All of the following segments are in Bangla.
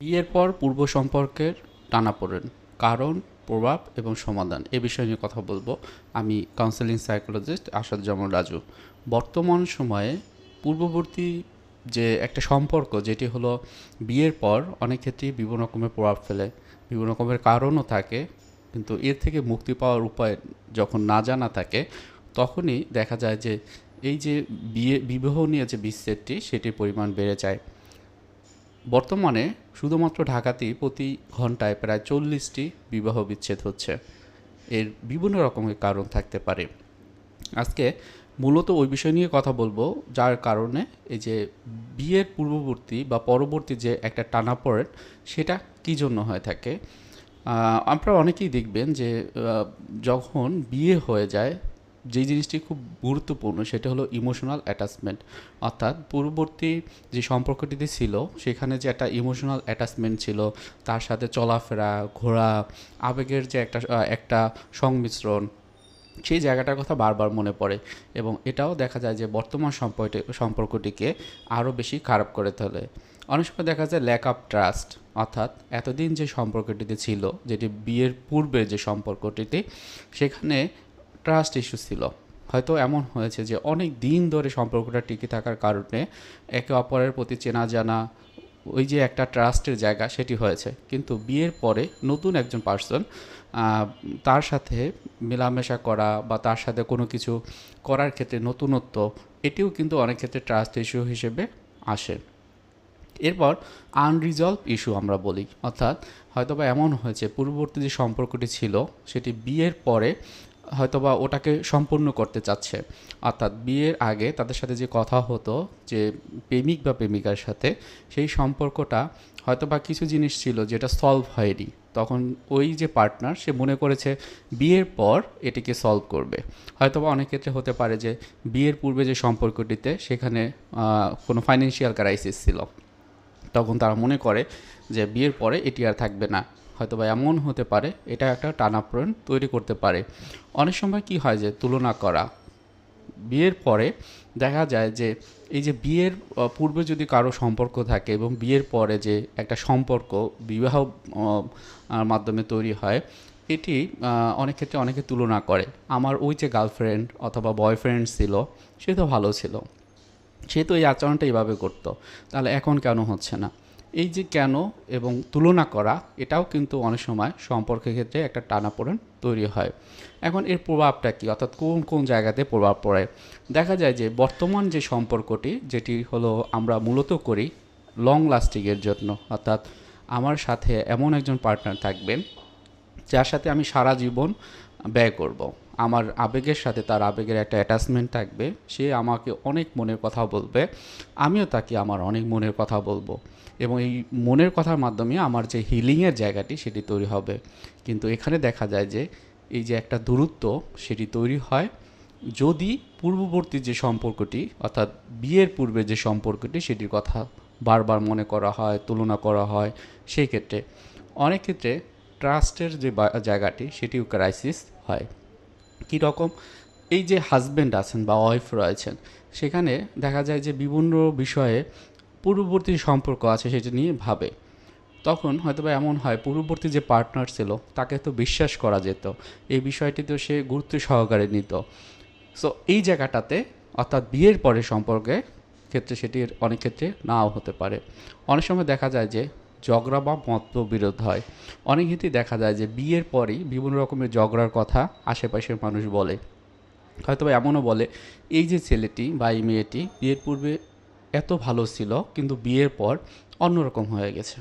বিয়ের পর পূর্ব সম্পর্কের টানাপোড়েন কারণ, প্রভাব এবং সমাধান। এ বিষয় নিয়ে কথা বলব। আমি কাউন্সেলিং সাইকোলজিস্ট আসাদ আসাদুজ্জামান রাজু। বর্তমান সময়ে পূর্ববর্তী যে একটা সম্পর্ক, যেটি হলো বিয়ের পর অনেক ক্ষেত্রেই বিভিন্ন রকমের প্রভাব ফেলে, বিভিন্ন রকমের কারণও থাকে। কিন্তু এর থেকে মুক্তি পাওয়ার উপায় যখন না জানা থাকে, তখনই দেখা যায় যে এই যে বিয়ে, বিবাহ নিয়ে যে বিচ্ছেদটি, সেটির পরিমাণ বেড়ে যায়। বর্তমানে শুধুমাত্র ঢাকাতেই প্রতি ঘন্টায় প্রায় চল্লিশটি বিবাহ বিচ্ছেদ হচ্ছে। এর বিভিন্ন রকমের কারণ থাকতে পারে। আজকে মূলত ওই বিষয় নিয়ে কথা বলব, যার কারণে এই যে বিয়ের পূর্ববর্তী বা পরবর্তী যে একটা টানাপোড়েন সেটা কী জন্য হয়ে থাকে? আপনারা অনেকেই দেখবেন যে যখন বিয়ে হয়ে যায় যে জিনিসটি খুব গুরুত্বপূর্ণ সেটা হলো ইমোশনাল অ্যাটাচমেন্ট অর্থাৎ পূর্ববর্তী যে সম্পর্কটিতে ছিল, সেখানে যে একটা ইমোশনাল অ্যাটাচমেন্ট ছিল, তার সাথে চলাফেরা, ঘোরা, আবেগের যে একটা একটা সংমিশ্রণ, সেই জায়গাটার কথা বারবার মনে পড়ে এবং এটাও দেখা যায় যে বর্তমান সম্পর্কে, সম্পর্কটিকে আরও বেশি খারাপ করে তোলে। অনেক সময় দেখা যায় ল্যাক অফ ট্রাস্ট অর্থাৎ এতদিন যে সম্পর্কটিতে ছিল, যেটি বিয়ের পূর্বে যে সম্পর্কটিতে, সেখানে ট্রাস্ট ইস্যু ছিল। হয়তো এমন হয়েছে যে অনেক দিন ধরে সম্পর্কটা টিকে থাকার কারণে একে অপরের প্রতি চেনা জানা, ওই যে একটা ট্রাস্টের জায়গা সেটি হয়েছে। কিন্তু বিয়ের পরে নতুন একজন পার্সন তার সাথে মেলামেশা করা বা তার সাথে কোনো কিছু করার ক্ষেত্রে নতুনত্ব, এটিও কিন্তু অনেক ক্ষেত্রে ট্রাস্ট ইস্যু হিসেবে আসে। এরপর আনরিজলভ ইস্যু আমরা বলি। অর্থাৎ হয়তোবা এমন হয়েছে, পূর্ববর্তী যে সম্পর্কটি ছিল, সেটি বিয়ের পরে হয়তোবা ওটাকে সম্পূর্ণ করতে চাচ্ছে। অর্থাৎ বিয়ের আগে তাদের সাথে যে কথা হতো, যে প্রেমিক বা প্রেমিকার সাথে, সেই সম্পর্কটা হয়তোবা কিছু জিনিস ছিল যেটা সলভ হয়নি। তখন ওই যে পার্টনার সে মনে করেছে বিয়ের পর এটিকে সলভ করবে। হয়তোবা অনেক ক্ষেত্রে হতে পারে যে বিয়ের পূর্বে যে সম্পর্কটিতে সেখানে কোনো ফাইন্যান্সিয়াল ক্রাইসিস ছিল। তখন তারা মনে করে যে বিয়ের পরে এটি আর থাকবে না। হয়তো বা এমন হতে পারে, এটা একটা টানাপ্রয়ণ তৈরি করতে পারে। অনেক সময় কি হয় যে, তুলনা করা। বিয়ের পরে দেখা যায় যে, এই যে বিয়ের পূর্বে যদি কারও সম্পর্ক থাকে এবং বিয়ের পরে যে একটা সম্পর্ক, বিবাহ মাধ্যমে তৈরি হয়, এটি অনেক ক্ষেত্রে অনেকে তুলনা করে। আমার ওই যে গার্লফ্রেন্ড অথবা বয়ফ্রেন্ড ছিল, সে তো ভালো ছিল। সে তো এই আচরণটা এইভাবে করতো। তাহলে এখন কেন হচ্ছে না? এই যে কেন এবং তুলনা করা, এটাও কিন্তু অনেক সময় সম্পর্কের ক্ষেত্রে একটা টানাপোড়েন তৈরি হয়। এখন এর প্রভাবটা কি? অর্থাৎ কোন কোন জায়গাতে প্রভাব পড়ে? দেখা যায় যে বর্তমান যে সম্পর্কটি, যেটি হলো আমরা মূলত করি লং লাস্টিংয়ের জন্য। অর্থাৎ আমার সাথে এমন একজন পার্টনার থাকবেন, যার সাথে আমি সারা জীবন ব্যয় করব। আমার আবেগের সাথে তার আবেগের একটা অ্যাটাচমেন্ট থাকবে। সে আমাকে অনেক মনের কথা বলবে। আমিও তাকে আমার অনেক মনের কথা বলব। এবং এই মনের কথার মাধ্যমে আমার যে হিলিংয়ের জায়গাটি সেটি তৈরি হবে। কিন্তু এখানে দেখা যায় যে এই যে একটা দূরত্ব সেটি তৈরি হয় যদি পূর্ববর্তী যে সম্পর্কটি অর্থাৎ বিয়ের পূর্বে যে সম্পর্কটি সেটির কথা বারবার মনে করা হয়, তুলনা করা হয়, সেই ক্ষেত্রে অনেক ক্ষেত্রে ট্রাস্টের যে জায়গাটি সেটিও ক্রাইসিস হয়। কী রকম? এই যে হাজব্যান্ড আছেন বা ওয়াইফ রয়েছেন, সেখানে দেখা যায় যে বিভিন্ন বিষয়ে পূর্ববর্তী সম্পর্ক আছে সেটা নিয়ে ভাবে। তখন হয়তো বা এমন হয়, পূর্ববর্তী যে পার্টনার ছিল, তাকে তো বিশ্বাস করা যেত। এই বিষয়টি তো সে গুরুত্ব সহকারে নিত। সো এই জায়গাটাতে, অর্থাৎ বিয়ের পরে সম্পর্কে ক্ষেত্রে সেটির অনেক ক্ষেত্রে নাও হতে পারে। অনেক সময় দেখা যায় যে, ঝগড়া বা মতবিরোধ হয়। অনেক ক্ষেত্রেই দেখা যায় যে, বিয়ের পরেই বিভিন্ন রকমের ঝগড়ার কথা আশেপাশের মানুষ বলে। হয়তো এমনও বলে, এই যে ছেলেটি বা এই মেয়েটি, বিয়ের পূর্বে এত ভালো ছিল, কিন্তু বিয়ের পর অন্যরকম হয়ে গেছে।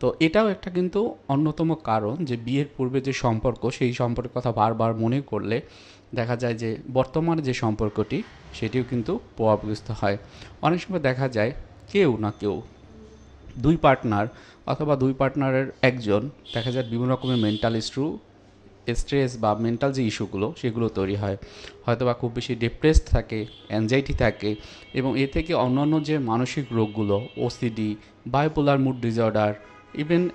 তো এটাও একটা কিন্তু অন্যতম কারণ যে বিয়ের পূর্বে যে সম্পর্ক, সেই সম্পর্কের কথা বারবার মনে করলে দেখা যায় যে বর্তমান যে সম্পর্কটি, সেটিও কিন্তু প্রভাবগ্রস্ত হয়। অনেক সময় দেখা যায় কেউ না কেউ, দুই পার্টনার অথবা দুই পার্টনারের একজন, দেখা যায় বিভিন্ন রকমের মেন্টাল ইস্যু স্ট্রেস বা মেন্টাল যে ইস্যুগুলো সেগুলো তৈরি হয়। হয়তো বা খুব বেশি ডিপ্রেসড থাকে অ্যাংজাইটি থাকে এবং এ থেকে অন্যান্য যে মানসিক রোগগুলো OCD bipolar mood disorder even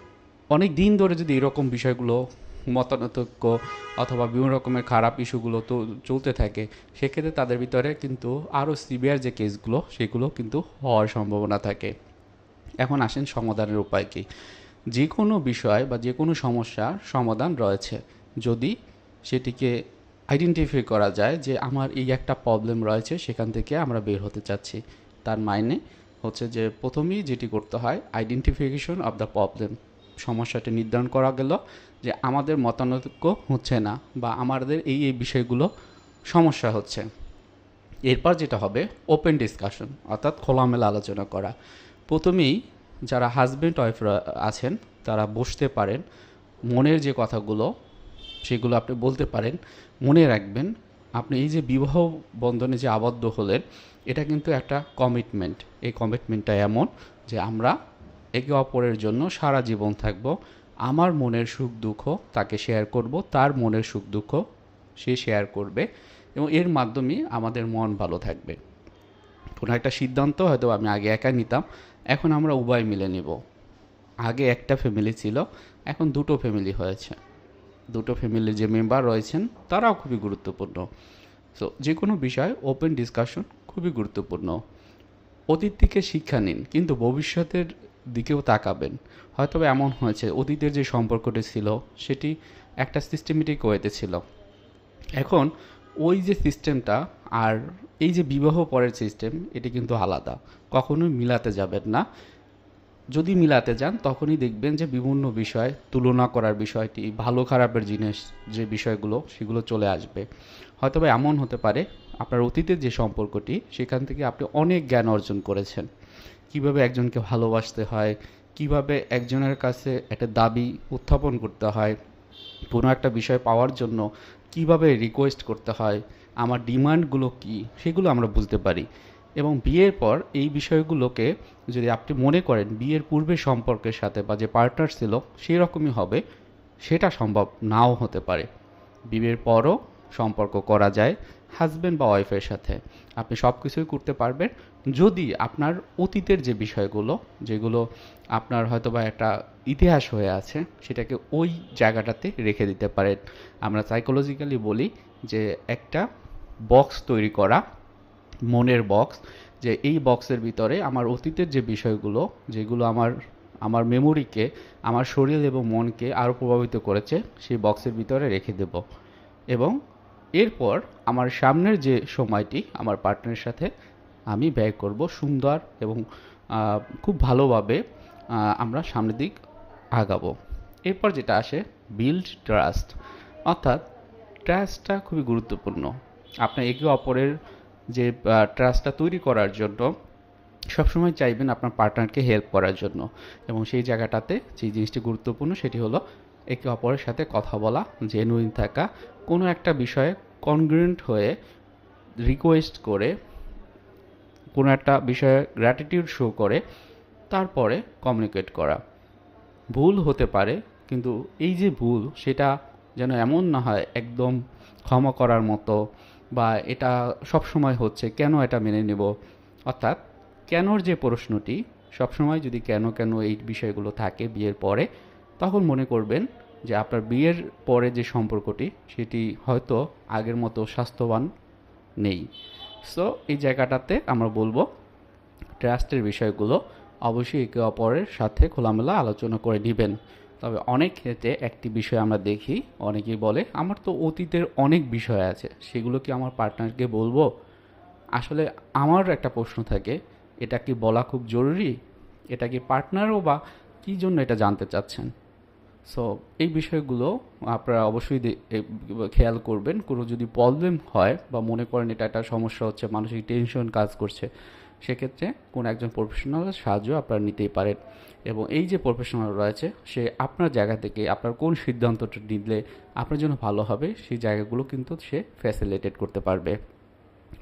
অনেক দিন ধরে যদি এরকম বিষয়গুলো মতানৈক্য অথবা বিভিন্ন রকমের খারাপ ইস্যুগুলো তো চলতে থাকে, সেক্ষেত্রে তাদের ভিতরে কিন্তু আরও সিভিয়ার যে কেসগুলো সেগুলো কিন্তু হওয়ার সম্ভাবনা থাকে। এখন আসেন সমাধানের উপায় কী? যে কোনো বিষয় বা যে কোনো সমস্যার সমাধান রয়েছে। যদি সেটিকে আইডেন্টিফাই করা যায় যে আমার এই একটা প্রবলেম রয়েছে, সেখান থেকে আমরা বের হতে চাচ্ছি। তার মাইনে হচ্ছে যে প্রথমেই যেটি করতে হয় আইডেন্টিফিকেশন অফ দ্য প্রবলেম সমস্যাটি নির্ধারণ করা গেল যে আমাদের মতানৈক্য হচ্ছে না বা আমাদের এই এই বিষয়গুলো সমস্যা হচ্ছে। এরপর যেটা হবে ওপেন ডিসকাশন অর্থাৎ খোলামেলা আলোচনা করা। প্রথমেই যারা হাজব্যান্ড ওয়াইফরা আছেন, তারা বসতে পারেন মনের যে কথাগুলো সেগুলো আপনি বলতে পারেন। মনে রাখবেন, আপনি এই যে বিবাহ বন্ধনে যে আবদ্ধ হলেন, এটা কিন্তু একটা কমিটমেন্ট এই কমিটমেন্টটা এমন যে আমরা একে অপরের জন্য সারা জীবন থাকব, আমার মনের সুখ দুঃখ তাকে শেয়ার করব, তার মনের সুখ দুঃখ সে শেয়ার করবে এবং এর মাধ্যমে আমাদের মন ভালো থাকবে। কোনো একটা সিদ্ধান্ত হয়তো আমি আগে একা নিতাম, এখন আমরা উভয় মিলে নিব। আগে একটা ফ্যামিলি ছিল, এখন দুটো ফ্যামিলি হয়েছে। দুটো ফ্যামিলির যে মেম্বার রয়েছেন, তারাও খুবই গুরুত্বপূর্ণ। সো যে কোনো বিষয় ওপেন ডিসকাশন খুবই গুরুত্বপূর্ণ। অতীত থেকে শিক্ষা নিন, কিন্তু ভবিষ্যতের দিকেও তাকাবেন। হয়তো এমন হয়েছে, অতীতের যে সম্পর্কটি ছিল, সেটি একটা সিস্টেমেটিক ওয়েতে ছিল। এখন, ওই যে সিস্টেমটা আর এই যে বিবাহ পরের সিস্টেম এটি কিন্তু আলাদা। কখনোই মিলাতে যাবেন না। যদি মিলাতে যান, তখনই দেখবেন যে বিভিন্ন বিষয়, তুলনা করার বিষয়টি, ভালো খারাপের জিনিস, যে বিষয়গুলো, সেগুলো চলে আসবে। হয়তো বা এমন হতে পারে, আপনার অতীতের যে সম্পর্কটি, সেখান থেকে আপনি অনেক জ্ঞান অর্জন করেছেন। কীভাবে একজনকে ভালোবাসতে হয়, কীভাবে একজনের কাছে একটা দাবি উত্থাপন করতে হয় কোনো একটা বিষয় পাওয়ার জন্য কীভাবে রিকোয়েস্ট করতে হয়, আমার ডিমান্ডগুলো কি, সেগুলো আমরা বুঝতে পারি। এবং বিয়ের পর এই বিষয়গুলোকে যদি আপনি মনে করেন বিয়ের পূর্বে সম্পর্কের সাথে বা যে পার্টনার ছিল সেই রকমই হবে, সেটা সম্ভব নাও হতে পারে। বিয়ের পরও সম্পর্ক করা যায় হাজব্যান্ড বা ওয়াইফের সাথে। আপনি সব কিছুই করতে পারবেন। যদি আপনার অতীতের যে বিষয়গুলো, যেগুলো আপনার হয়তো বা একটা ইতিহাস হয়ে আছে, সেটাকে ওই জায়গাটাতে রেখে দিতে পারেন। আমরা সাইকোলজিক্যালি বলি যে একটা বক্স তৈরি করা মনের বক্স যে এই বক্সের ভিতরে আমার অতীতের যে বিষয়গুলো, যেগুলো আমার আমার মেমোরিকে আমার শরীর এবং মনকে আরও প্রভাবিত করেছে, সেই বক্সের ভিতরে রেখে দেব। এবং এরপর আমার সামনের যে সময়টি, আমার পার্টনারের সাথে আমি ব্যয় করব সুন্দর এবং খুব ভালোভাবে আমরা সামনের দিক আগাবো। এরপর যেটা আসে বিল্ড ট্রাস্ট অর্থাৎ ট্রাস্টটা খুবই গুরুত্বপূর্ণ। আপনার একে অপরের যে ট্রাস্টটা তৈরি করার জন্য সবসময় চাইবেন আপনার পার্টনারকে হেল্প করার জন্য। এবং সেই জায়গাটাতে যে জিনিসটি গুরুত্বপূর্ণ সেটি হলো একে অপরের সাথে কথা বলা জেনুইন থাকা, কোনো একটা বিষয়ে কনগ্রেন্ট হয়ে রিকোয়েস্ট করে, কোনো একটা বিষয়ে গ্র্যাটিটিউড শো করে, তারপরে কমিউনিকেট করা। ভুল হতে পারে, কিন্তু এই যে ভুল, সেটা যেন এমন না হয়, একদম ক্ষমা করার মতো বা এটা সব সময় হচ্ছে, কেন এটা মেনে নেব? অর্থাৎ, কেনর যে প্রশ্নটি, সবসময় যদি কেন কেন এই বিষয়গুলো থাকে বিয়ের পরে, তখন মনে করবেন যে আপনার বিয়ের পরে যে সম্পর্কটি, সেটি হয়তো আগের মতো স্বাস্থ্যবান নেই। সো এই জায়গাটাতে আমরা বলব ট্রাস্টের বিষয়গুলো অবশ্যই একে অপরের সাথে খোলামেলা আলোচনা করে নেবেন। তবে অনেক ক্ষেত্রে একটি বিষয় আমরা দেখি, অনেকেই বলে, আমার তো অতীতের অনেক বিষয় আছে, সেগুলো কি আমার পার্টনারকে বলব? আসলে আমার একটা প্রশ্ন থাকে, এটা কি বলা খুব জরুরি? এটা কি পার্টনারও বা কী জন্য এটা জানতে চাচ্ছেন? সো এই বিষয়গুলো আপনারা অবশ্যই খেয়াল করবেন। কোনো যদি প্রবলেম হয় বা মনে করেন এটা একটা সমস্যা হচ্ছে, মানসিক টেনশন কাজ করছে সেক্ষেত্রে কোনো একজন প্রফেশনালের সাহায্য আপনারা নিতেই পারেন। এবং এই যে প্রফেশনাল রয়েছে, সে আপনার জায়গা থেকে আপনার কোন সিদ্ধান্তটা নিলে আপনার জন্য ভালো হবে, সেই জায়গাগুলো কিন্তু সে ফ্যাসিলিটেট করতে পারবে।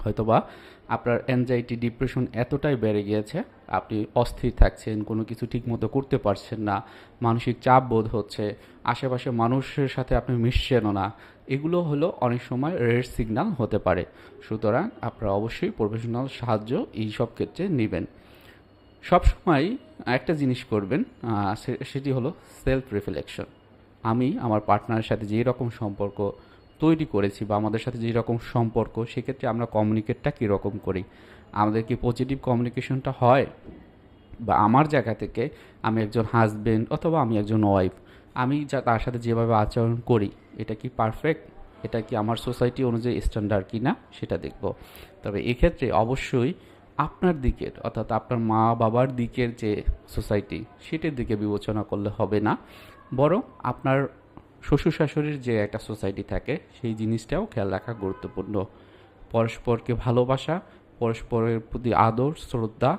হয়তোবা আপনার অ্যাংজাইটি ডিপ্রেশন এতটাই বেড়ে গিয়েছে, আপনি অস্থির থাকছেন, কোনো কিছু ঠিকমতো করতে পারছেন না, মানসিক চাপ বোধ হচ্ছে, আশেপাশে মানুষের সাথে আপনি মিশছেনও না এগুলো হলো অনেক সময় রেড সিগন্যাল হতে পারে। সুতরাং আপনারা অবশ্যই প্রফেশনাল সাহায্য এই সব ক্ষেত্রে নেবেন। সবসময় একটা জিনিস করবেন সেটি হলো সেলফ রিফ্লেকশন আমি আমার পার্টনারের সাথে যেই রকম সম্পর্ক তৈরি করেছি বা আমাদের সাথে যেই রকম সম্পর্ক, সেক্ষেত্রে আমরা কমিউনিকেটটা কীরকম করি? আমাদের কি পজিটিভ কমিউনিকেশনটা হয়? বা আমার জায়গা থেকে আমি একজন হাজবেন্ড অথবা আমি একজন ওয়াইফ আমি যা তার সাথে যেভাবে আচরণ করি, এটা কি পারফেক্ট এটা কি আমার সোসাইটি অনুযায়ী স্ট্যান্ডার্ড কি না সেটা দেখব। তবে এক্ষেত্রে অবশ্যই আপনার দিকের, অর্থাৎ আপনার মা বাবার দিকের যে সোসাইটি সেটির দিকে বিবেচনা করলে হবে না। বরং আপনার শ্বশুর শাশুড়ির যে একটা সোসাইটি থাকে, সেই জিনিসটাও খেয়াল রাখা গুরুত্বপূর্ণ। পরস্পরকে ভালোবাসা, পরস্পরের প্রতি আদর, শ্রদ্ধা,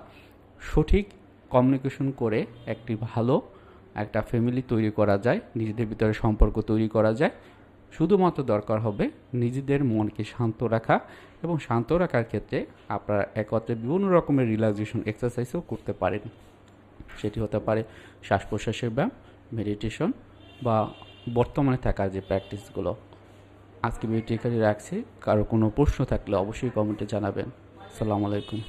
সঠিক কমিউনিকেশন করে একটি ভালো একটা ফ্যামিলি তৈরি করা যায়, নিজেদের ভিতরে সম্পর্ক তৈরি করা যায়। শুধুমাত্র দরকার হবে নিজেদের মনকে শান্ত রাখা এবং শান্ত রাখার ক্ষেত্রে আপনারা একত্রে বিভিন্ন রকমের রিল্যাক্সেশন এক্সারসাইজও করতে পারেন। সেটি হতে পারে শ্বাস প্রশ্বাসের ব্যায়াম মেডিটেশন বা বর্তমানে থাকা যে প্র্যাকটিসগুলো আজকে ভিডিওটি এখানে রাখছি। কারও কোনো প্রশ্ন থাকলে অবশ্যই কমেন্টে জানাবেন। আসসালামু আলাইকুম।